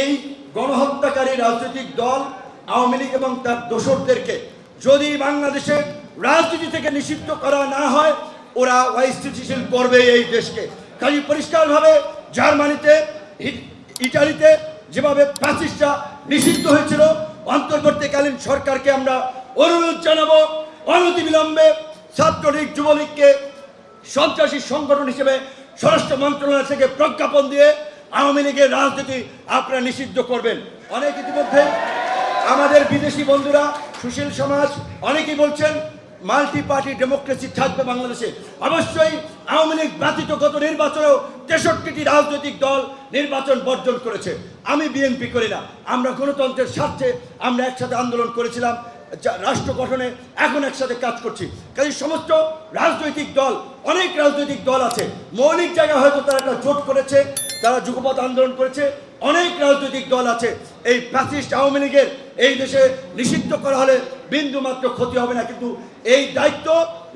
এই গণহত্যাকারী রাজনৈতিক দল, আওয়ামী লীগ এবং তার দোসরদেরকে যদি বাংলাদেশে রাজনীতি থেকে নিষিদ্ধ করা না হয়, ওরা অস্থিতিশীল করবে এই দেশকে। কাজে পরিষ্কারভাবে জার্মানিতে ইটালিতে যেভাবে প্যাসিসটা নিষিদ্ধ হয়েছিল, অন্তর্বর্তীকালীন সরকারকে আমরা অনুরোধ জানাব, অনতিবিলম্বে ছাত্রলীগ, যুবলীগকে সন্ত্রাসী সংগঠন হিসেবে স্বরাষ্ট্র মন্ত্রণালয় থেকে প্রজ্ঞাপন দিয়ে আওয়ামী লীগের রাজনীতি আপনারা নিষিদ্ধ করবেন। অনেক ইতিমধ্যে আমাদের বিদেশি বন্ধুরা, সুশীল সমাজ, অনেকেই বলছেন মাল্টি পার্টি ডেমোক্রেসি থাকবে বাংলাদেশে। অবশ্যই আওয়ামী লীগ ব্যতীত গত নির্বাচনেও তেষট্টিটি রাজনৈতিক দল নির্বাচন বর্জন করেছে। আমি বিএনপি করি না। আমরা গণতন্ত্রের স্বার্থে আমরা একসাথে আন্দোলন করেছিলাম রাষ্ট্র গঠনে এখন একসাথে কাজ করছি। কাজে সমস্ত রাজনৈতিক দল, অনেক রাজনৈতিক দল আছে। মৌলিক জায়গায় হয়তো তারা একটা জোট করেছে তারা যুগপথ আন্দোলন করেছে, অনেক রাজনৈতিক দল আছে। এই ফ্যাসিস্ট আওয়ামী লীগের এই দেশে নিষিদ্ধ করা হলে বিন্দু মাত্র ক্ষতি হবে না। কিন্তু এই দায়িত্ব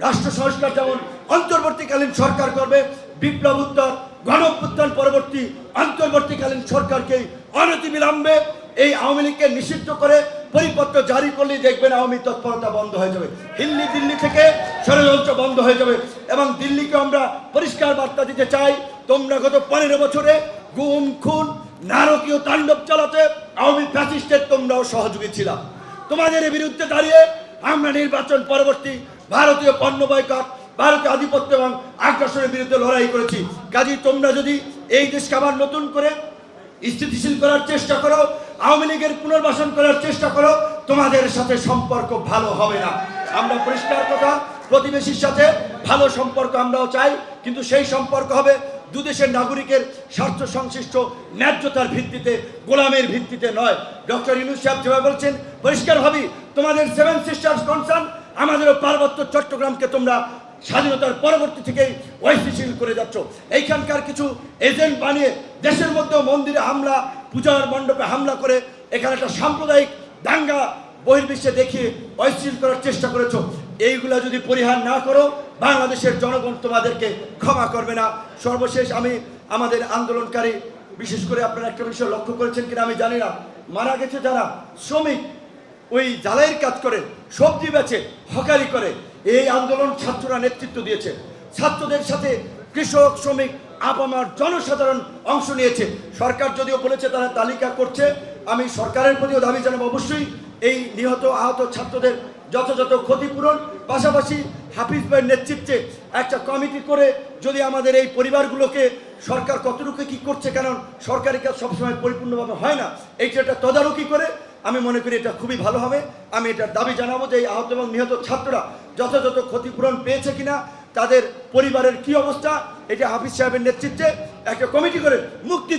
রাষ্ট্র সংস্কার যেমন অন্তর্বর্তীকালীন সরকার করবে, বিপ্লব উত্তর গণ অভ্যুত্থান পরবর্তী অন্তর্বর্তীকালীন সরকারকেই অনতিবিলম্বে এই আওয়ামী লীগকে নিষিদ্ধ করে পরিপত্র জারি করলেই দেখবেন আওয়ামী তৎপরতা বন্ধ হয়ে যাবে। হিল্লি দিল্লি থেকে ষড়যন্ত্র বন্ধ হয়ে যাবে। এবং দিল্লিকে আমরা পরিষ্কার বার্তা দিতে চাই তোমরা গত পনেরো বছরে গুম, খুন, নারকীয় তাণ্ডব চালাতে আওয়ামী ফ্যাসিস্টের তোমরাও সহযোগী ছিল। তোমাদের বিরুদ্ধে দাঁড়িয়ে আমরা নির্বাচন পরবর্তী ভারতীয় পণ্য বয়কট, ভারতীয় আধিপত্য এবং আগ্রাসনের বিরুদ্ধে লড়াই করেছি। কাজী, তোমরা যদি এই দেশকে আবার নতুন করে স্থিতিশীল করার চেষ্টা করো, আওয়ামী লীগের পুনর্বাসন করার চেষ্টা করো, তোমাদের সাথে সম্পর্ক ভালো হবে না। আমরা পরিষ্কার কথা, প্রতিবেশীর সাথে ভালো সম্পর্ক আমরাও চাই, কিন্তু সেই সম্পর্ক হবে দুদেশের নাগরিকের স্বার্থ সংশ্লিষ্ট ন্যায্যতার ভিত্তিতে, গোলামের ভিত্তিতে নয়। ডক্টর ইউনুস সাহেব যেভাবে বলছেন পরিষ্কারভাবেই তোমাদের সেভেন সিস্টার্স কনসার্ন আমাদেরও পার্বত্য চট্টগ্রামকে তোমরা স্বাধীনতার পরবর্তী থেকেই ঐতিহীন করে যাচ্ছ। এইখানকার কিছু এজেন্ট বানিয়ে দেশের মধ্যেও মন্দিরে হামলা, পূজার মণ্ডপে হামলা করে এখানে একটা সাম্প্রদায়িক দাঙ্গা বহির্বিশ্বে দেখিয়ে ঐতিহীন করার চেষ্টা করেছ। এইগুলা যদি পরিহার না করো বাংলাদেশের জনগণ তোমাদেরকে ক্ষমা করবে না। সর্বশেষ আমি আমাদের আন্দোলনকারী, বিশেষ করে আপনারা একটা বিষয় লক্ষ্য করেছেন কিনা আমি জানি না। মারা গেছে যারা শ্রমিক, ওই জ্বালাইয়ের কাজ করে, সবজি বেচে, হকারি করে, এই আন্দোলন ছাত্ররা নেতৃত্ব দিয়েছে। ছাত্রদের সাথে কৃষক, শ্রমিক, আপামার জনসাধারণ অংশ নিয়েছে। সরকার যদিও বলেছে তারা তালিকা করছে, আমি সরকারের প্রতিও দাবি জানাব অবশ্যই। এই নিহত আহত ছাত্রদের যথাযথ ক্ষতিপূরণ, পাশাপাশি হাফিজ ভাইয়ের নেতৃত্বে একটা কমিটি করে যদি আমাদের এই পরিবারগুলোকে সরকার কতটুকু কি করছে কারণ সরকারি কাজ সবসময় পরিপূর্ণভাবে হয় না, এইটা একটা তদারকি করে আমি মনে করি এটা খুবই ভালো হবে। আমি এটার দাবি জানাব যে এই আহত এবং নিহত ছাত্ররা যথাযথ ক্ষতিপূরণ পেয়েছে কিনা, তাদের পরিবারের কি অবস্থা, এটা হাফিজ সাহেবের নেতৃত্বে একটা কমিটি করে মুক্তি